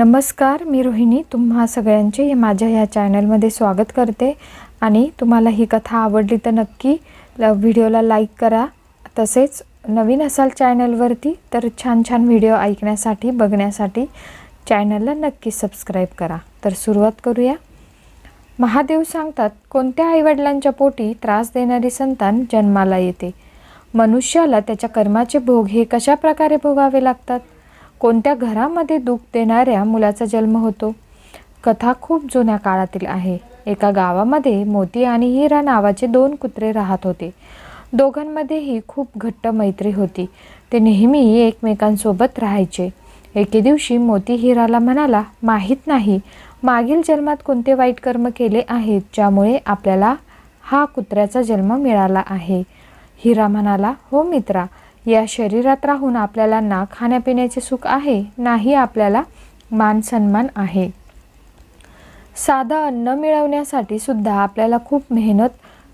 नमस्कार मी रोहिणी. तुम्हा सगळ्यांचे हे माझ्या ह्या चॅनलमध्ये स्वागत करते. आणि तुम्हाला ही कथा आवडली तर नक्की व्हिडिओला लाईक करा. तसेच नवीन असाल चॅनलवरती तर छान छान व्हिडिओ ऐकण्यासाठी बघण्यासाठी चॅनलला नक्की सबस्क्राईब करा. तर सुरुवात करूया. महादेव सांगतात कोणत्या आईवडिलांच्या पोटी त्रास देणारी संतान जन्माला येते? मनुष्याला त्याच्या कर्माचे भोग हे कशा प्रकारे भोगावे लागतात? कोणत्या घरामध्ये दुःख देणाऱ्या मुलाचा जन्म होतो? कथा खूप जुन्या काळातील आहे. एका गावामध्ये मोती आणि हिरा नावाचे दोन कुत्रे राहत होते. दोघांमध्येही खूप घट्ट मैत्री होती. ते नेहमी एकमेकांसोबत राहायचे. एके दिवशी मोती हिराला म्हणाला माहीत नाही मागील जन्मात कोणते वाईट कर्म केले आहेत ज्यामुळे आपल्याला हा कुत्र्याचा जन्म मिळाला आहे? हिरा म्हणाला हो मित्रा या शरीरात राहून आपल्याला ना खाण्यापिण्याचे सुख आहे नाही आपल्याला मान सन्मान आहे. साधं अन्न मिळवण्यासाठी सुद्धा आपल्याला खूप मेहनत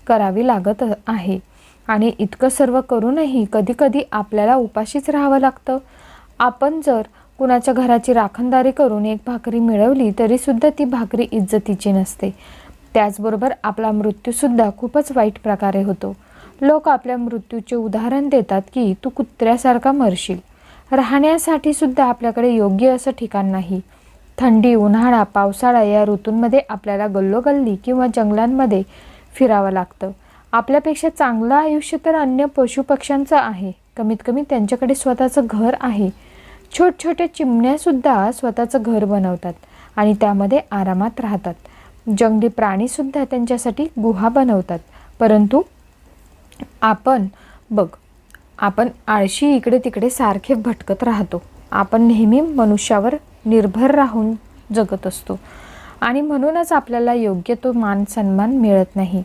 करावी लागत आहे. आणि इतकं सर्व करूनही कधीकधी आपल्याला उपाशीच राहावं लागतं. आपण जर कुणाच्या घराची राखणदारी करून एक भाकरी मिळवली तरीसुद्धा ती भाकरी इज्जतीची नसते. त्याचबरोबर आपला मृत्यूसुद्धा खूपच वाईट प्रकारे होतो. लोक आपल्या मृत्यूचे उदाहरण देतात की तू कुत्र्यासारखा मरशील. राहण्यासाठी सुद्धा आपल्याकडे योग्य असं ठिकाण नाही. थंडी उन्हाळा पावसाळा या ऋतूंमध्ये आपल्याला गल्लोगल्ली किंवा जंगलांमध्ये फिरावं लागतं. आपल्यापेक्षा चांगलं आयुष्य तर अन्य पशुपक्ष्यांचं आहे. कमीत कमी त्यांच्याकडे स्वतःचं घर आहे. छोट छोट्या चिमण्यासुद्धा स्वतःचं घर बनवतात आणि त्यामध्ये आरामात राहतात. जंगली प्राणीसुद्धा त्यांच्यासाठी गुहा बनवतात. परंतु आपण बघ आपण आळशी इकडे तिकडे सारखे भटकत राहतो. आपण नेहमी मनुष्यावर निर्भर राहून जगत असतो. आणि म्हणूनच आपल्याला योग्य तो मान सन्मान मिळत नाही.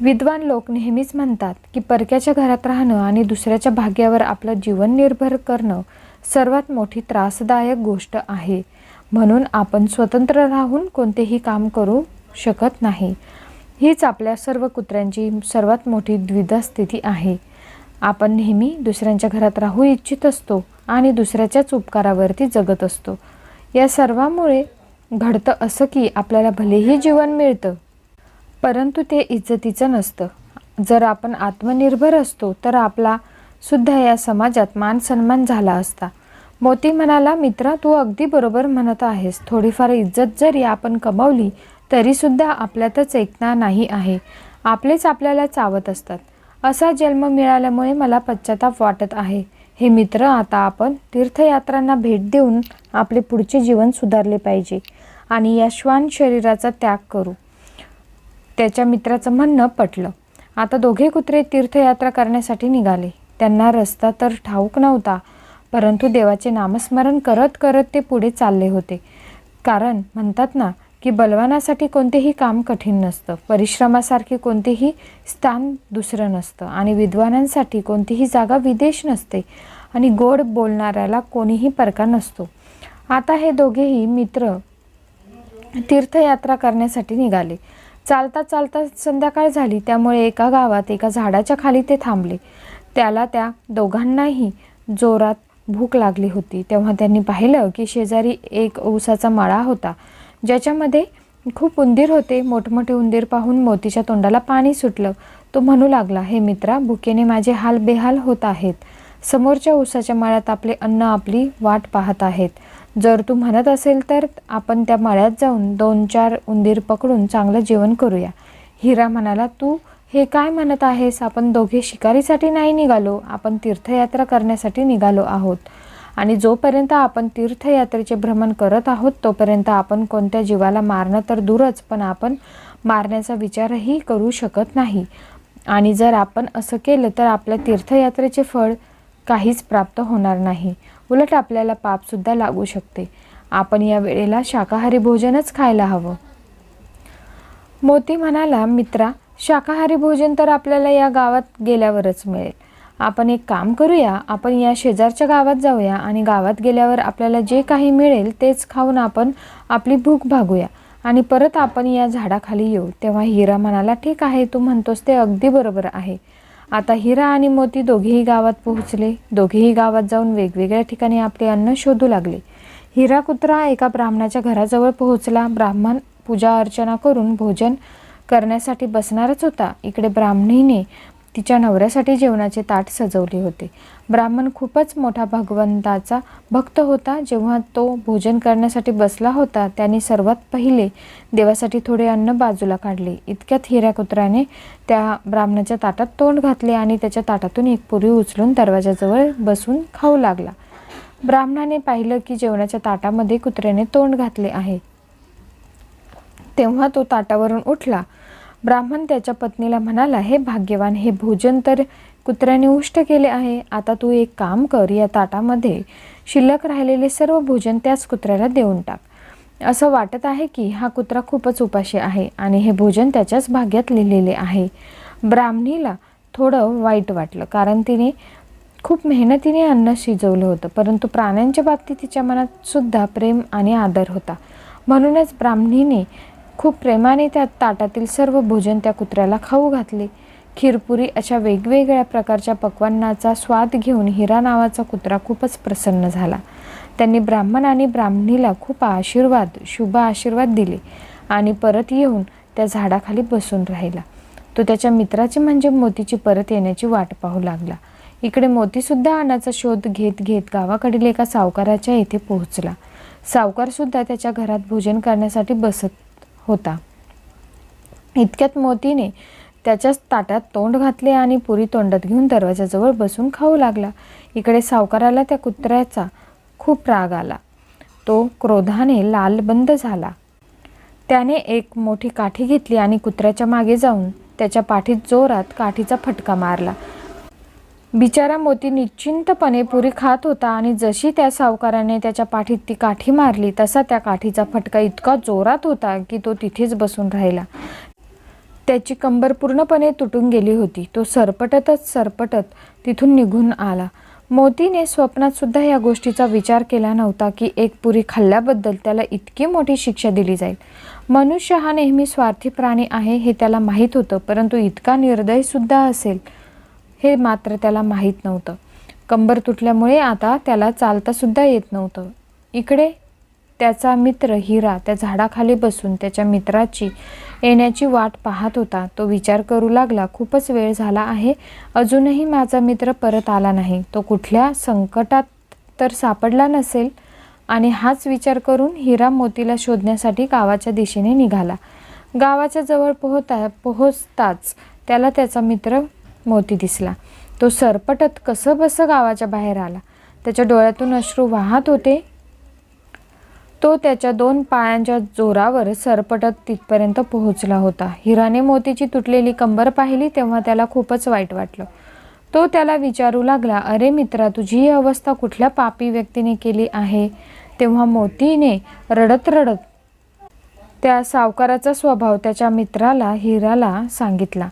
विद्वान लोक नेहमीच म्हणतात की परक्याच्या घरात राहणं आणि दुसऱ्याच्या भाग्यावर आपलं जीवन निर्भर करणं सर्वात मोठी त्रासदायक गोष्ट आहे. म्हणून आपण स्वतंत्र राहून कोणतेही काम करू शकत नाही. हीच आपल्या सर्व कुत्र्यांची सर्वात मोठी द्विधा स्थिती आहे. आपण नेहमी दुसऱ्यांच्या घरात राहू इच्छित असतो आणि दुसऱ्याच्याच उपकारावरती जगत असतो. या सर्वामुळे घडतं असं की आपल्याला भलेही जीवन मिळतं परंतु ते इज्जतीचं नसतं. जर आपण आत्मनिर्भर असतो तर आपला सुद्धा या समाजात मान सन्मान झाला असता. मोती म्हणाला मित्रा तू अगदी बरोबर म्हणत आहेस. थोडीफार इज्जत जरी आपण कमावली तरीसुद्धा आपल्यातच एकता नाही आहे. आपलेच आपल्याला चावत असतात. असा जन्म मिळाल्यामुळे मला पश्चाताप वाटत आहे. हे मित्र आता आपण तीर्थयात्रांना भेट देऊन आपले पुढचे जीवन सुधारले पाहिजे आणि या श्वान शरीराचा त्याग करू. त्याच्या मित्राचं म्हणणं पटलं. आता दोघे कुत्रे तीर्थयात्रा करण्यासाठी निघाले. त्यांना रस्ता तर ठाऊक नव्हता परंतु देवाचे नामस्मरण करत करत ते पुढे चालले होते. कारण म्हणतात ना की बलवानासाठी कोणतेही काम कठीण नसतं. परिश्रमासारखे कोणतेही स्थान दुसरं नसतं. आणि विद्वानांसाठी कोणतीही जागा विदेश नसते. आणि गोड बोलणाऱ्याला कोणीही परका नसतो. आता हे दोघेही मित्र तीर्थयात्रा करण्यासाठी निघाले. चालता चालता संध्याकाळ झाली. त्यामुळे एका गावात एका झाडाच्या खाली ते थांबले. त्याला त्या दोघांनाही जोरात भूक लागली होती. तेव्हा त्यांनी पाहिलं की शेजारी एक ऊसाचा माळा होता. ज्याच्यामध्ये खूप उंदीर होते. मोठमोठे उंदीर पाहून मोतीच्या तोंडाला पाणी सुटलं. तो म्हणू लागला हे मित्रा भुकेने माझे हाल बेहाल होत आहेत. समोरच्या ऊसाच्या माळ्यात आपले अन्न आपली वाट पाहत आहेत. जर तू म्हणत असेल तर आपण त्या माळ्यात जाऊन दोन चार उंदीर पकडून चांगलं जेवण करूया. हिरा म्हणाला तू हे काय म्हणत आहेस? आपण दोघे शिकारीसाठी नाही निघालो. आपण तीर्थयात्रा करण्यासाठी निघालो आहोत. आणि जोपर्यंत आपण तीर्थयात्रेचे भ्रमण करत आहोत तोपर्यंत आपण कोणत्या जीवाला मारणं तर दूरच पण आपण मारण्याचा विचारही करू शकत नाही. आणि जर आपण असं केलं तर आपल्या तीर्थयात्रेचे फळ काहीच प्राप्त होणार नाही. उलट आपल्याला पापसुद्धा लागू शकते. आपण या वेळेला शाकाहारी भोजनच खायला हवं. मोती म्हणाला मित्रा शाकाहारी भोजन तर आपल्याला या गावात गेल्यावरच मिळेल. आपण एक काम करूया आपण या शेजारच्या गावात जाऊया आणि गावात गेल्यावर आपल्याला जे काही मिळेल तेच खाऊन आपण आपली भूक भागूया. आणि परत आपण या झाडाखाली येऊ. तेव्हा हिरा म्हणाला ठीक आहे तू म्हणतोस ते अगदी बरोबर आहे. आता हिरा आणि मोती दोघेही गावात पोहोचले. दोघेही गावात जाऊन वेगवेगळ्या ठिकाणी आपले अन्न शोधू लागले. हिरा कुत्रा एका ब्राह्मणाच्या घराजवळ पोहोचला. ब्राह्मण पूजा अर्चना करून भोजन करण्यासाठी बसणारच होता. इकडे ब्राह्मणीने तिच्या नवऱ्यासाठी जेवणाचे ताट सजवले होते. ब्राह्मण खूपच मोठा भगवंताचा भक्त होता. जेव्हा तो भोजन करण्यासाठी बसला होता त्याने सर्वात पहिले देवासाठी थोडे अन्न बाजूला काढले. इतक्यात हिऱ्या कुत्र्याने त्या ब्राह्मणाच्या ताटात तोंड घातले आणि त्याच्या ताटातून एक पुरी उचलून दरवाजाजवळ बसून खाऊ लागला. ब्राह्मणाने पाहिलं की जेवणाच्या ताटामध्ये कुत्र्याने तोंड घातले आहे. तेव्हा तो ताटावरून उठला. ब्राह्मण त्याच्या पत्नीला म्हणाला हे भाग्यवान हे भोजन तर कुत्र्याने उष्ट केले आहे. आता तू एक काम कर या ताटामध्ये शिल्लक राहिलेले सर्व भोजन त्याच कुत्र्याला देऊन टाक. असं वाटत आहे की हा कुत्रा खूपच उपाशी आहे आणि हे भोजन त्याच्याच भाग्यात लिहिलेले आहे. ब्राह्मणीला थोडं वाईट वाटलं कारण तिने खूप मेहनतीने अन्न शिजवलं होतं परंतु प्राण्यांच्या बाबतीत तिच्या मनात सुद्धा प्रेम आणि आदर होता. म्हणूनच ब्राह्मणीने खूप प्रेमाने त्या ताटातील सर्व भोजन त्या कुत्र्याला खाऊ घातले. खीरपुरी अशा वेगवेगळ्या प्रकारच्या पक्वांनाचा स्वाद घेऊन हिरा नावाचा कुत्रा खूपच प्रसन्न झाला. त्यांनी ब्राह्मण आणि ब्राह्मणीला खूप आशीर्वाद शुभ आशीर्वाद दिले आणि परत येऊन त्या झाडाखाली बसून राहिला. तो त्याच्या मित्राची म्हणजे मोतीची परत येण्याची वाट पाहू लागला. इकडे मोतीसुद्धा अन्नाचा शोध घेत घेत गावाकडील एका सावकाराच्या येथे पोहोचला. सावकारसुद्धा त्याच्या घरात भोजन करण्यासाठी बसत होता. इतक्यात मोतीने त्याच्याच ताटात तोंड घातले आणि पुरी तोंडात घेऊन दरवाजाजवळ बसून खाऊ लागला. इकडे सावकाराला त्या कुत्र्याचा खूप राग आला. तो क्रोधाने लालबंद झाला. त्याने एक मोठी काठी घेतली आणि कुत्र्याच्या मागे जाऊन त्याच्या पाठीत जोरात काठीचा फटका मारला. बिचारा मोती निश्चिंतपणे पुरी खात होता आणि जशी त्या सावकाराने त्याच्या पाठीत ती काठी मारली तसा त्या काठीचा फटका इतका जोरात होता की तो तिथेच बसून राहिला. त्याची कंबर पूर्णपणे तुटून गेली होती. तो सरपटतच सरपटत तिथून निघून आला. मोतीने स्वप्नात सुद्धा या गोष्टीचा विचार केला नव्हता की एक पुरी खाल्ल्याबद्दल त्याला इतकी मोठी शिक्षा दिली जाईल. मनुष्य हा नेहमी स्वार्थी प्राणी आहे हे त्याला माहीत होतं परंतु इतका निर्दयसुद्धा असेल हे मात्र त्याला माहीत नव्हतं. कंबर तुटल्यामुळे आता त्याला चालतासुद्धा येत नव्हतं. इकडे त्याचा मित्र हिरा त्या झाडाखाली बसून त्याच्या मित्राची येण्याची वाट पाहत होता. तो विचार करू लागला खूपच वेळ झाला आहे अजूनही माझा मित्र परत आला नाही. तो कुठल्या संकटात तर सापडला नसेल? आणि हाच विचार करून हिरा मोतीला शोधण्यासाठी गावाच्या दिशेने निघाला. गावाच्या जवळ पोहता पोहोचताच त्याला त्याचा मित्र मोती दिसला. तो सरपटत कसं बसं गावाच्या बाहेर आला. त्याच्या डोळ्यातून अश्रू वाहत होते. तो त्याच्या दोन पायांच्या जोरावर सरपटत तिथपर्यंत पोहोचला होता. हिराने मोतीची तुटलेली कंबर पाहिली तेव्हा त्याला खूपच वाईट वाटलं. तो त्याला विचारू लागला अरे मित्रा तुझी ही अवस्था कुठल्या पापी व्यक्तीने केली आहे? तेव्हा मोतीने रडत रडत त्या सावकाराचा स्वभाव त्याच्या मित्राला हिराला सांगितला.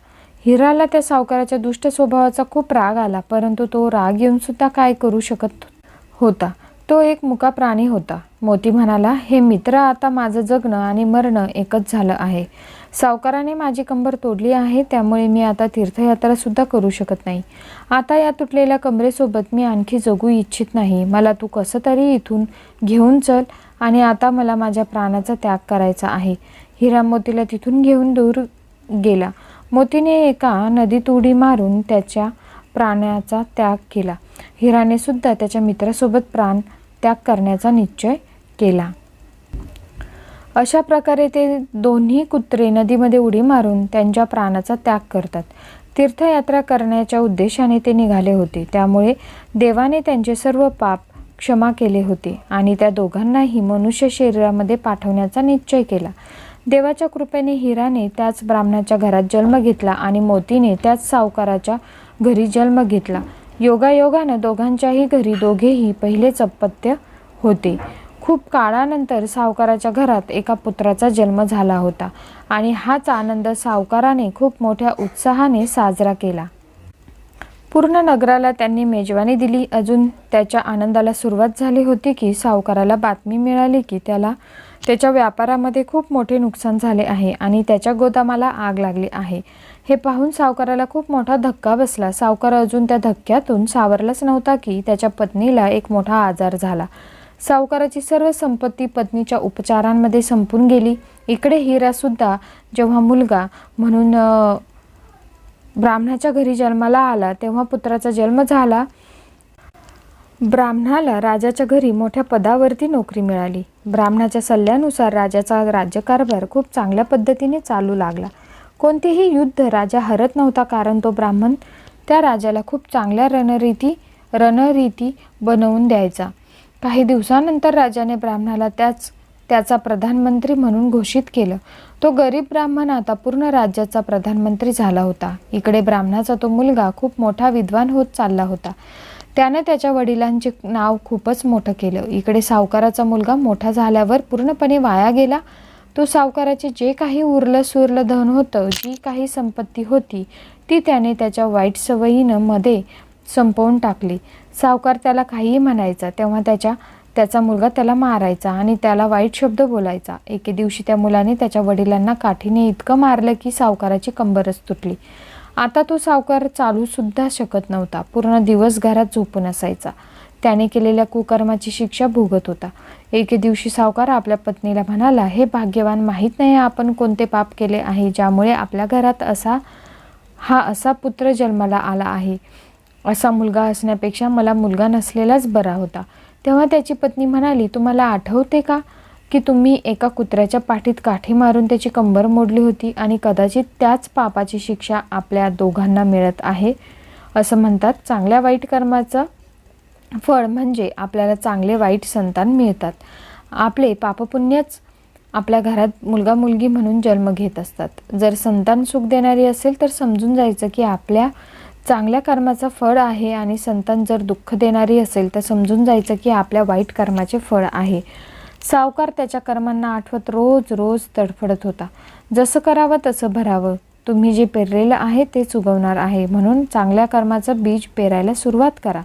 हिराला त्या सावकाराच्या दुष्ट स्वभावाचा खूप राग आला परंतु तो राग येऊन सुद्धा काय करू शकत होता? तो एक मुका प्राणी होता. मोती म्हणाला हे मित्र आता माझं जगणं आणि मरणं एकच झालं आहे. सावकाराने माझी कंबर तोडली आहे त्यामुळे मी आता तीर्थयात्रासुद्धा करू शकत नाही. आता या तुटलेल्या कमरेसोबत मी आणखी जगू इच्छित नाही. मला तू कसं तरी इथून घेऊन चल आणि आता मला माझ्या प्राणाचा त्याग करायचा आहे. हिरा मोतीला तिथून घेऊन दूर गेला. मोतीने एका नदीत उडी मारून त्याच्या प्राण्याचा त्याग केला. हिराने सुद्धा त्याच्या मित्रासोबत प्राण त्याग करण्याचा निश्चय केला. अशा प्रकारे ते दोन्ही कुत्रे नदीमध्ये उडी मारून त्यांच्या प्राणाचा त्याग करतात. तीर्थयात्रा करण्याच्या उद्देशाने ते निघाले होते. त्यामुळे देवाने त्यांचे सर्व पाप क्षमा केले होते आणि त्या दोघांनाही मनुष्य शरीरामध्ये पाठवण्याचा निश्चय केला. देवाच्या कृपेने हिराने त्याच ब्राह्मणाच्या घरात जन्म घेतला आणि मोतीने त्याच सावकाराच्या घरी जन्म घेतला. योगायोगानं दोघांच्याही घरी दोघेही पहिलेच अपत्य होते. खूप काळानंतर सावकाराच्या घरात एका पुत्राचा जन्म झाला होता आणि हाच आनंद सावकाराने खूप मोठ्या उत्साहाने साजरा केला. पूर्ण नगराला त्यांनी मेजवानी दिली. अजून त्याच्या आनंदाला सुरुवात झाली होती की सावकाराला बातमी मिळाली की त्याला त्याच्या व्यापारामध्ये खूप मोठे नुकसान झाले आहे आणि त्याच्या गोदामाला आग लागली आहे. हे पाहून सावकाराला खूप मोठा धक्का बसला. सावकार अजून त्या धक्क्यातून सावरलाच नव्हता की त्याच्या पत्नीला एक मोठा आजार झाला. सावकाराची सर्व संपत्ती पत्नीच्या उपचारांमध्ये संपून गेली. इकडे हिरासुद्धा जेव्हा मुलगा म्हणून ब्राह्मणाच्या घरी जन्माला आला तेव्हा पुत्राचा जन्म झाला. ब्राह्मणाला राजाच्या घरी मोठ्या पदावरती नोकरी मिळाली. ब्राह्मणाच्या सल्ल्यानुसार राजाचा राज्यकारभार खूप चांगल्या पद्धतीने चालू लागला. कोणतेही युद्ध राजा हरत नव्हता कारण तो ब्राह्मण त्या राजाला खूप चांगल्या रणरीती रणरीती बनवून द्यायचा. काही दिवसानंतर राजाने ब्राह्मणाला त्याच त्याचा प्रधानमंत्री म्हणून घोषित केलं. तो गरीब ब्राह्मण आता पूर्ण राज्याचा प्रधानमंत्री झाला होता. इकडे ब्राह्मणाचा तो मुलगा खूप मोठा विद्वान होत चालला होता. त्याने त्याच्या वडिलांचे नाव खूपच मोठं केलं. इकडे सावकाराचा मुलगा मोठा झाल्यावर पूर्णपणे वाया गेला. तो सावकाराचे जे काही उरलं सुरलं धन होतं जी काही संपत्ती होती ती त्याने त्याच्या वाईट सवयीनं मध्ये संपवून टाकली. सावकार त्याला काहीही म्हणायचा तेव्हा त्याच्या त्याचा मुलगा त्याला मारायचा आणि त्याला वाईट शब्द बोलायचा. एके दिवशी त्या मुलाने त्याच्या वडिलांना काठीने इतकं मारलं की सावकाराची कंबरच तुटली. आता तो सावकार चालू सुद्धा शकत नव्हता. पूर्ण दिवस घरात झोपून असायचा. त्याने केलेल्या कुकर्माची शिक्षा भोगत होता. एके दिवशी सावकार आपल्या पत्नीला म्हणाला हे भाग्यवान माहीत नाही आपण कोणते पाप केले आहे ज्यामुळे आपल्या घरात असा हा असा पुत्र जन्माला आला आहे. असा मुलगा असण्यापेक्षा मला मुलगा नसलेलाच बरा होता. तेव्हा त्याची पत्नी म्हणाली तुम्हाला आठवते का? की तुम्ही एका कुत्र्याच्या पाठीत काठी मारून त्याची कंबर मोडली होती आणि कदाचित त्याच पापाची शिक्षा आपल्या दोघांना मिळत आहे असं म्हणतात चांगल्या वाईट कर्माचं फळ म्हणजे आपल्याला चांगले वाईट संतान मिळतात. आपले पापपुण्यच आपल्या घरात मुलगा मुलगी म्हणून जन्म घेत असतात. जर संतान सुख देणारी असेल तर समजून जायचं की आपल्या चांगल्या कर्माचं फळ आहे आणि संतान जर दुःख देणारी असेल तर समजून जायचं की आपल्या वाईट कर्माचे फळ आहे. सावकार त्याच्या कर्मांना आठवत रोज रोज तडफडत होता. जसं करावं तसं भरावं. तुम्ही जे पेरलेलं आहे ते चुगवणार आहे. म्हणून चांगल्या कर्माचं बीज पेरायला सुरुवात करा.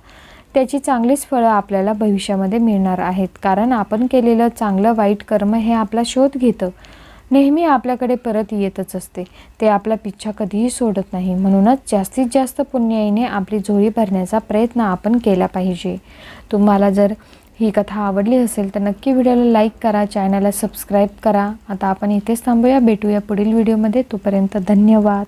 त्याची चांगलीच फळं आपल्याला भविष्यामध्ये मिळणार आहेत. कारण आपण केलेलं चांगलं वाईट कर्म हे आपला शोध घेतं. नेहमी आपल्याकडे परत येतच असते. ते आपला पिच्छा कधीही सोडत नाही. म्हणूनच जास्तीत जास्त पुण्याईने आपली झोळी भरण्याचा प्रयत्न आपण केला पाहिजे. तुम्हाला जर ही कथा आवडली असेल तर नक्की व्हिडिओला लाईक करा चॅनलला सबस्क्राईब करा. आता आपण इथेच थांबूया. भेटूया पुढील व्हिडिओमध्ये तोपर्यंत धन्यवाद.